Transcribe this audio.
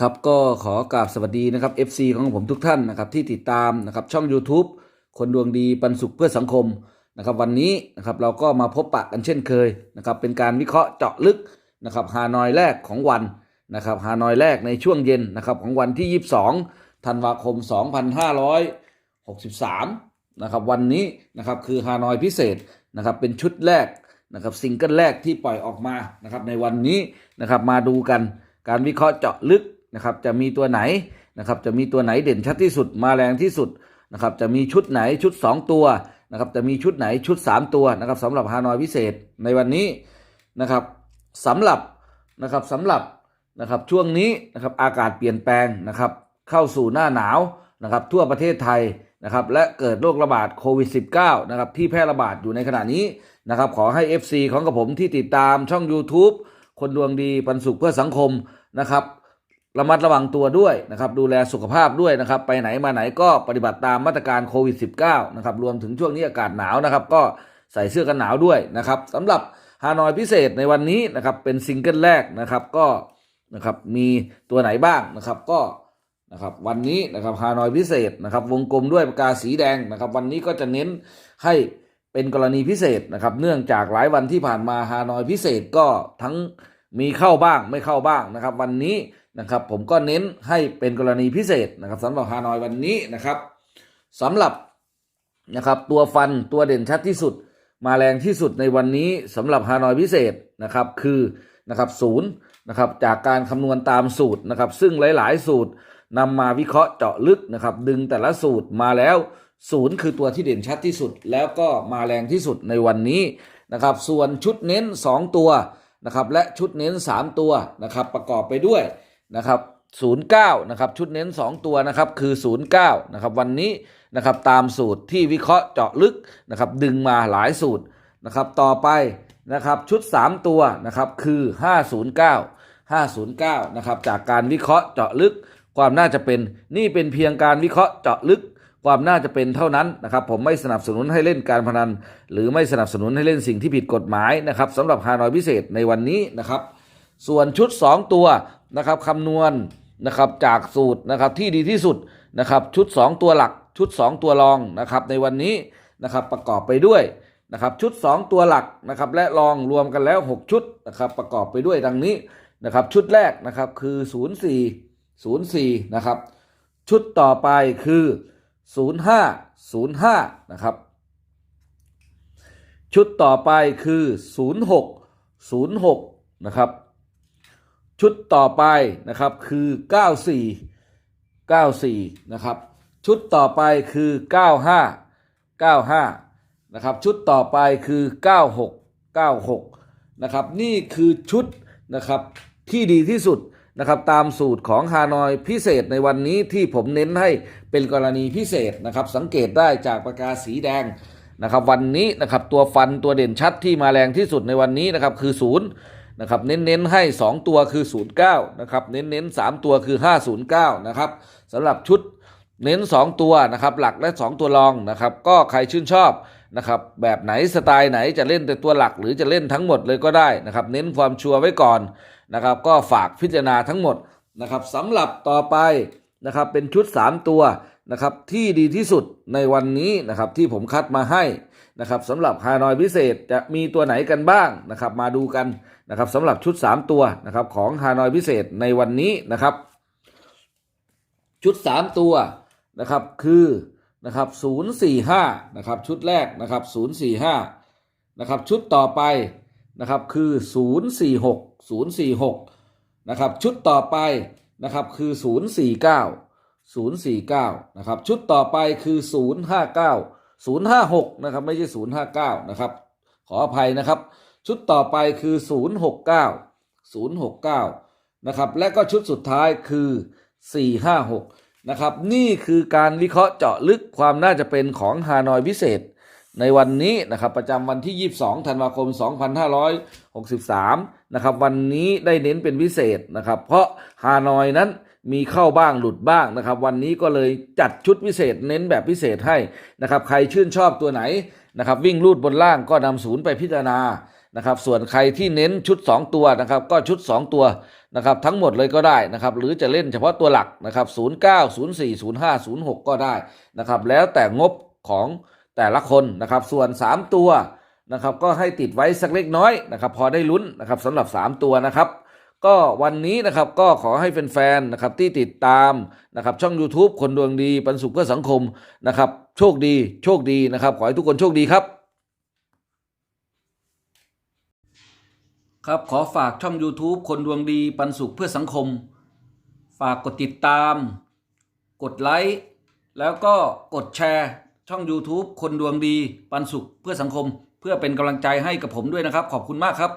ครับก็ขอกราบสวัสดีนะครับ FC ของผมทุกท่านนะครับที่ติดตามนะครับช่อง YouTube คนดวงดีปันสุขเพื่อสังคมนะครับวันนี้นะครับเราก็มาพบปะกันเช่นเคยนะครับเป็นการวิเคราะห์เจาะลึกนะครับฮานอยแรกของวันนะครับฮานอยแรกในช่วงเย็นนะครับของวันที่ 22 ธันวาคม 2563นะครับวันนี้นะครับคือฮานอยพิเศษนะครับเป็นชุดแรกนะครับซิงเกิลแรกที่ปล่อยออกมานะครับในวันนี้นะครับมาดูกันการวิเคราะห์เจาะลึก นะครับจะมีตัวไหนนะครับจะมีตัวไหนเด่นชัดที่สุดมาแรงที่สุดนะครับจะมีชุดไหนชุด 2 ตัวนะครับจะมีชุดไหนชุด 3 ตัวนะครับสำหรับฮานอยพิเศษในวันนี้นะครับสำหรับนะครับสำหรับนะครับช่วงนี้นะครับอากาศเปลี่ยนแปลงนะครับเข้าสู่หน้าหนาวนะครับทั่วประเทศไทยนะครับและเกิดโรคระบาดโควิด -19 นะครับที่แพร่ระบาดอยู่ในขณะนี้นะครับขอให้ FC ของกับผมที่ติดตามช่อง YouTube คนดวงดีปันสุขเพื่อสังคมนะครับ ระมัดระวังตัวด้วยนะครับดูแลสุขภาพด้วยนะครับไปไหนมาไหนก็ปฏิบัติตามมาตรการโควิด -19 นะครับรวมถึงช่วงนี้อากาศหนาวนะครับ ก็ใส่เสื้อกันหนาวด้วยนะครับสำหรับฮานอยพิเศษในวันนี้นะครับเป็นซิงเกิลแรกนะครับก็นะครับมีตัวไหนบ้างนะครับก็นะครับวันนี้นะครับฮานอยพิเศษนะครับวงกลมด้วยปากกาสีแดงนะครับวันนี้ก็จะเน้นให้เป็นกรณีพิเศษนะครับเนื่องจากหลายวันที่ผ่านมาฮานอยพิเศษก็ทั้ง มีเข้าบ้างไม่เข้าบ้างนะครับ วันนี้นะครับผมก็เน้นให้เป็นกรณีพิเศษนะครับสำหรับฮานอยวันนี้นะครับสำหรับนะครับตัวฟันตัวเด่นชัดที่สุด มาแรงที่สุดในวันนี้สำหรับฮานอยพิเศษนะครับคือนะครับศูนย์นะครับจากการคำนวณตามสูตรนะครับซึ่งหลาย ๆ สูตรนำมาวิเคราะห์เจาะลึกนะครับดึงแต่ละสูตรมาแล้วศูนย์คือตัวที่เด่นชัดที่สุด แล้วก็มาแรงที่สุดในวันนี้นะครับส่วนชุดเน้น 2 ตัว นะครับและชุดเน้น 3 ตัวนะครับประกอบไปด้วยนะครับ09นะครับชุดเน้น 2 ตัวนะครับคือ09นะครับวันนี้นะครับตามสูตรที่วิเคราะห์เจาะลึกนะครับดึงมาหลายสูตรนะครับต่อไปนะครับชุด 3 ตัวนะครับคือ 509 509นะครับจากการวิเคราะห์เจาะลึกความน่าจะเป็นนี่เป็นเพียงการวิเคราะห์เจาะลึก ความน่าจะเป็นเท่านั้นนะครับผมไม่สนับสนุนให้เล่นการพนัน หรือไม่สนับสนุนให้เล่นสิ่งที่ผิดกฎหมายนะครับสำหรับฮานอยพิเศษในวันนี้นะครับ ส่วนชุด 2 ตัวนะครับคำนวณนะครับจากสูตรนะครับที่ดีที่สุดนะครับชุด 2 ตัวหลักชุด 2 ตัวรองนะครับในวันนี้นะครับประกอบไปด้วยนะครับชุด 2 ตัวหลักนะครับและรองรวมกันแล้ว 6 ชุดนะครับประกอบไปด้วยดังนี้นะครับชุดแรกนะครับคือ 04 04นะครับชุดต่อไปคือ 05 05 นะครับ ชุดต่อไปคือ 06 06 นะครับ ชุดต่อไปนะครับคือ 94 94 นะครับ ชุดต่อไปคือ 95 95 นะครับ ชุดต่อไปคือ 96 96 นะครับ นี่คือชุดนะครับที่ดีที่สุด นะครับตามสูตรของฮานอยพิเศษในวันนี้ที่ผมเน้นให้เป็นกรณีพิเศษนะครับ สังเกตได้จากปากกาสีแดงนะครับวันนี้นะครับตัวฟันตัวเด่นชัดที่มาแรงที่สุดในวันนี้นะครับคือศูนย์นะครับเน้นๆให้ 2 ตัวคือ 09นะครับเน้นๆ3ตัวคือ 509นะครับสำหรับชุดเน้น 2 ตัวนะครับหลักและ 2 ตัวรองนะครับก็ใครชื่นชอบนะครับแบบไหนสไตล์ไหนจะเล่นแต่ตัวหลักหรือจะเล่นทั้งหมดเลยก็ได้นะครับเน้นความชัวร์ไว้ก่อน นะครับ ก็ฝากพิจารณาทั้งหมดนะครับสำหรับต่อไปนะครับเป็นชุด 3 ตัวนะครับที่ดีที่สุดในวันนี้นะครับที่ผมคัดมาให้นะครับสำหรับฮานอยพิเศษจะมีตัวไหนกันบ้างนะครับมาดูกันนะครับสำหรับชุด 3 ตัวนะครับของฮานอยพิเศษในวันนี้นะครับ ชุด 3 ตัวนะครับคือนะครับ045นะครับชุดแรกนะครับ045นะครับชุดต่อไป นะครับคือ 046 046นะครับชุดต่อไปนะครับคือ 049 049นะครับชุดต่อไปคือ 059 056นะครับไม่ใช่ 059นะครับขออภัยนะครับ ชุดต่อไปคือ 069 069นะครับและก็ชุดสุดท้ายคือ 456นะครับนี่คือการวิเคราะห์เจาะลึกความน่าจะเป็นของฮานอยพิเศษ ในวันนี้นะครับประจำวันที่ 22 ธันวาคม 2563 นะครับวันนี้ได้เน้นเป็นพิเศษนะครับ เพราะฮานอยนั้นมีเข้าบ้างหลุดบ้างนะครับ วันนี้ก็เลยจัดชุดพิเศษเน้นแบบพิเศษให้นะครับใครชื่นชอบตัวไหนนะครับวิ่งลูดบนล่างก็นำศูนย์ไปพิจารณานะครับส่วนใครที่เน้นชุด 2 ตัวนะครับก็ชุด 2 ตัวนะครับทั้งหมดเลยก็ได้นะครับหรือจะเล่นเฉพาะตัวหลักนะครับ 09 04 05 06 ก็ได้นะครับแล้วแต่งบของ แต่ละคนนะครับส่วน 3 ตัวนะครับก็ให้ติดไว้สักเล็กน้อยนะครับพอได้ลุ้นนะครับสำหรับ 3 ตัวนะครับ ก็วันนี้นะครับก็ขอให้แฟนๆนะครับที่ติดตามนะครับช่อง YouTube คนดวงดีปันสุขเพื่อสังคมนะครับโชคดีโชคดีนะครับ ขอให้ทุกคนโชคดีครับครับขอฝากช่อง YouTube คนดวงดีปันสุขเพื่อสังคม ฝากกดติดตาม กดไลค์แล้วก็กดแชร์ ช่อง YouTube คนดวงดีปันสุขเพื่อสังคม เพื่อเป็นกำลังใจให้กับผมด้วยนะครับ ขอบคุณมากครับ